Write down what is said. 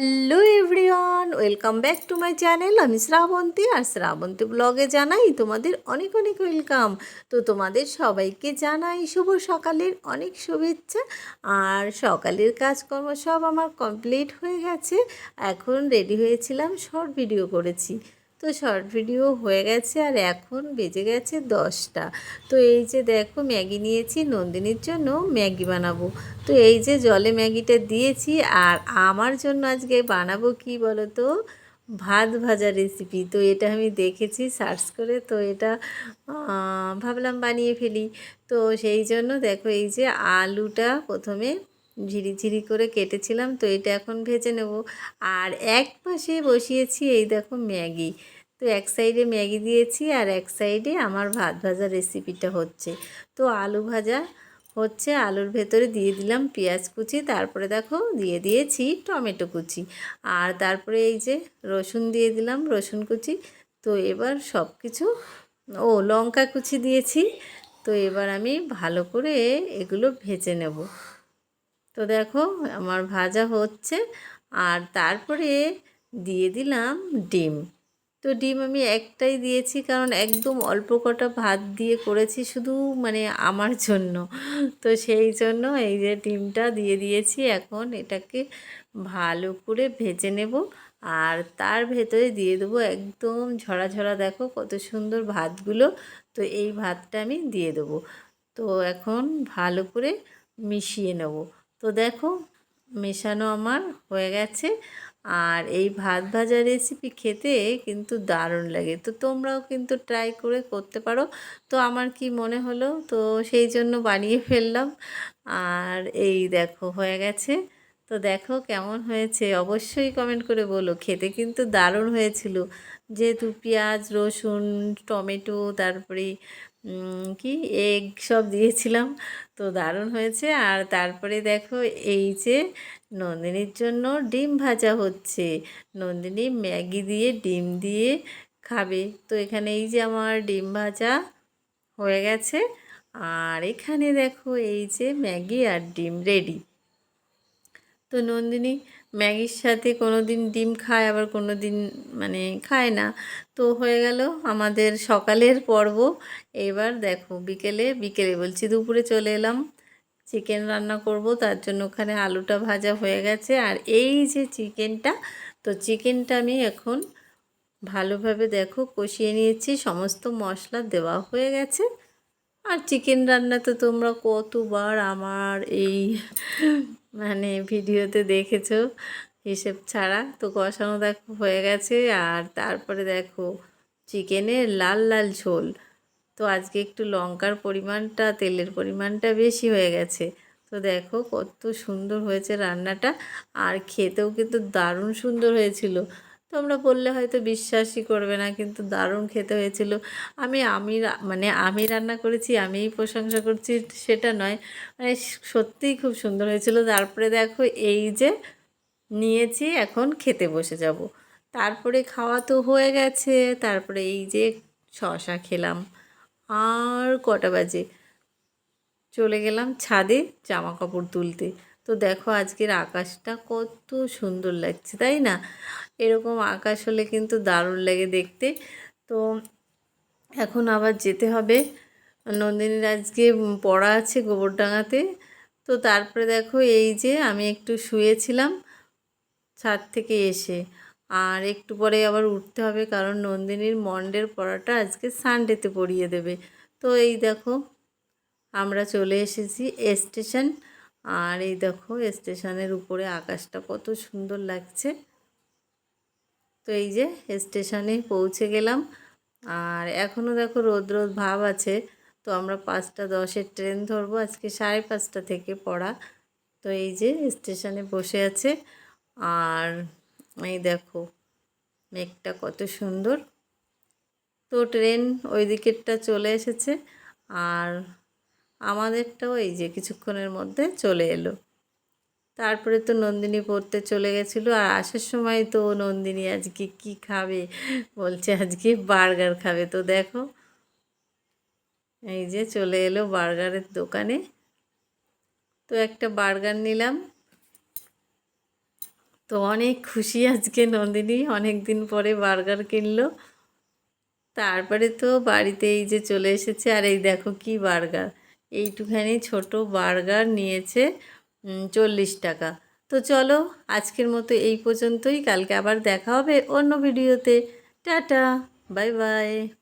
Hello everyone welcome back to my channel আমি শ্রাবন্তী আর শ্রাবন্তী ব্লগে জানাই তোমাদের অনেক অনেক ওয়েলকাম তো তোমাদের সবাইকে জানাই শুভ সকালের অনেক শুভেচ্ছা। আর সকালের কাজকর্ম সব আমার কমপ্লিট হয়ে গেছে। এখন রেডি হয়েছিলাম শর্ট ভিডিও করেছি। তো শর্ট ভিডিও হয়ে গেছে আর এখন বেজে গেছে দশটা। তো এই যে দেখো ম্যাগি নিয়েছি, নন্দিনীর জন্য ম্যাগি বানাবো। তো এই যে জলে ম্যাগিটা দিয়েছি আর আমার জন্য আজকে বানাবো কি বলো তো ভাত ভাজা রেসিপি তো এটা আমি দেখেছি সার্চ করে তো এটা ভাবলাম বানিয়ে ফেলি। তো সেই জন্য দেখো এই যে আলুটা প্রথমে ঝিরি ঝিরি করে কেটেছিলাম, তো এটা এখন ভেজে নেব। আর এক পাশে বসিয়েছি এই দেখো ম্যাগি। তো এক সাইডে ম্যাগি দিয়েছি আর এক সাইডে আমার ভাত ভাজা রেসিপিটা হচ্ছে। তো আলু ভাজা হচ্ছে, আলুর ভেতরে দিয়ে দিলাম পেঁয়াজ কুচি, তারপরে দেখো দিয়ে দিয়েছি টমেটো কুচি। আর তারপরে এই যে রসুন দিয়ে দিলাম রসুন কুচি। তো এবার সব কিছু ও লঙ্কা কুচি দিয়েছি। তো এবার আমি ভালো করে এগুলো ভেজে নেব। তো দেখো আমার ভাজা হচ্ছে আর তারপরে দিয়ে দিলাম ডিম। তো ডিম আমি একটাই দিয়েছি কারণ একদম অল্প কটা ভাত দিয়ে করেছি শুধু মানে আমার জন্য। তো সেই জন্য এই যে ডিমটা দিয়ে দিয়েছি, এখন এটাকে ভালো করে ভেজে নেব আর তার ভেতরে দিয়ে দেবো একদম ঝরা ঝরা, দেখো কত সুন্দর ভাতগুলো। তো এই ভাতটা আমি দিয়ে দেবো। তো এখন ভালো করে মিশিয়ে নেব। তো দেখো, মেশানো আমার হয়ে গেছে। আর এই ভাত ভাজা রেসিপি খেতে কিন্তু দারুণ লাগে। তো তোমরাও কিন্তু ট্রাই করে করতে পারো। তো আমার কি মনে হলো? তো সেই জন্য বানিয়ে ফেললাম। আর এই দেখো, হয়ে গেছে। তো দেখো কেমন হয়েছে। অবশ্যই কমেন্ট করে বলো। খেতে কিন্তু দারুণ হয়েছিল। যেহেতু পেঁয়াজ, রসুন, টমেটো, তারপরে কি এগ সব দিয়েছিলাম, তো দারুণ হয়েছে। আর তারপরে দেখো এই যে নন্দিনীর জন্য ডিম ভাজা হচ্ছে। নন্দিনী ম্যাগি দিয়ে ডিম দিয়ে খাবে। তো এখানে এই যে আমার ডিম ভাজা হয়ে গেছে। আর এখানে দেখো এই যে ম্যাগি আর ডিম রেডি। তো নন্দিনী ম্যাগির সাথে কোনো দিন ডিম খায়, আবার কোনো দিন মানে খায় না। তো হয়ে গেল আমাদের সকালের পর্ব। এবার দেখো বিকেলে বিকেলে বলছি দুপুরে চলে এলাম। চিকেন রান্না করব, তার জন্য ওখানে আলুটা ভাজা হয়ে গেছে। আর এই যে চিকেনটা, তো চিকেনটা আমি এখন ভালোভাবে দেখো কষিয়ে নিয়েছি, সমস্ত মশলা দেওয়া হয়ে গেছে। আর চিকেন রান্না তো তোমরা কতবার আমার এই মানে ভিডিওতে দেখেছ হিসেব ছাড়া। তো কষানো দেখো, হয়ে গেছে। আর তারপরে দেখো চিকেনের লাল লাল ঝোল। তো আজকে একটু লঙ্কার পরিমাণটা, তেলের পরিমাণটা বেশি হয়ে গেছে। তো দেখো কত সুন্দর হয়েছে রান্নাটা। আর খেতেও কিন্তু দারুণ সুন্দর হয়েছিল। তোমরা বললে হয়তো বিশ্বাসই করবে না, কিন্তু দারুণ খেতে হয়েছিল। আমি আমি মানে আমি রান্না করেছি, আমিই প্রশংসা করছি, সেটা নয়। মানে সত্যিই খুব সুন্দর হয়েছিল। তারপরে দেখো এই যে নিয়েছি, এখন খেতে বসে যাব। তারপরে খাওয়া তো হয়ে গেছে, তারপরে এই যে শশা খেলাম। আর কটা বাজে? চলে গেলাম ছাদে জামা কাপড় তুলতে। তো দেখো আজকের আকাশটা কত সুন্দর লাগছে, তাই না? এরকম আকাশ হলে কিন্তু দারুণ লাগে দেখতে। তো এখন আবার যেতে হবে। নন্দিনীর আজকে পড়া আছে গোবরডাঙ্গাতে। তো তারপরে দেখো এই যে আমি একটু শুয়েছিলাম ছাদ থেকে এসে। আর একটু পরে আবার উঠতে হবে কারণ নন্দিনীর মন্ডের পড়াটা আজকে সানডেতে পড়িয়ে দেবে। তো এই দেখো আমরা চলে এসেছি স্টেশন। আর এই দেখো স্টেশনের উপরে আকাশটা কত সুন্দর লাগছে। তো এই যে স্টেশনে পৌঁছে গেলাম। আর এখনও দেখো রোদ রোদ ভাব আছে। তো আমরা পাঁচটা দশের ট্রেন ধরবো, আজকে সাড়ে পাঁচটা থেকে পড়া। তো এই যে স্টেশনে বসে আছে। আর এই দেখো, মেঘটা কত সুন্দর। তো ট্রেন ওই দিকেরটা চলে এসেছে। আর আমাদেরটাও এই যে কিছুক্ষণের মধ্যে চলে এলো। তারপরে তো নন্দিনী পড়তে চলে গেছিল আর আসার সময় তো নন্দিনী আজকে কি খাবে? বলছে আজকে বার্গার খাবে। তো দেখো, এই যে চলে এলো বার্গারের দোকানে। তো একটা বার্গার নিলাম। তো অনেক খুশি আজকে নন্দিনী অনেক দিন পরে বার্গার কিনলো। তারপরে তো বাড়িতে এই যে চলে এসেছে। আর এই দেখো কি বার্গার। এইটুখানি ছোট বার্গার নিয়েছে চল্লিশ টাকা। তো চলো, আজকের মতো এই পর্যন্তই। কালকে আবার দেখা হবে অন্য ভিডিওতে। Tata, bye bye.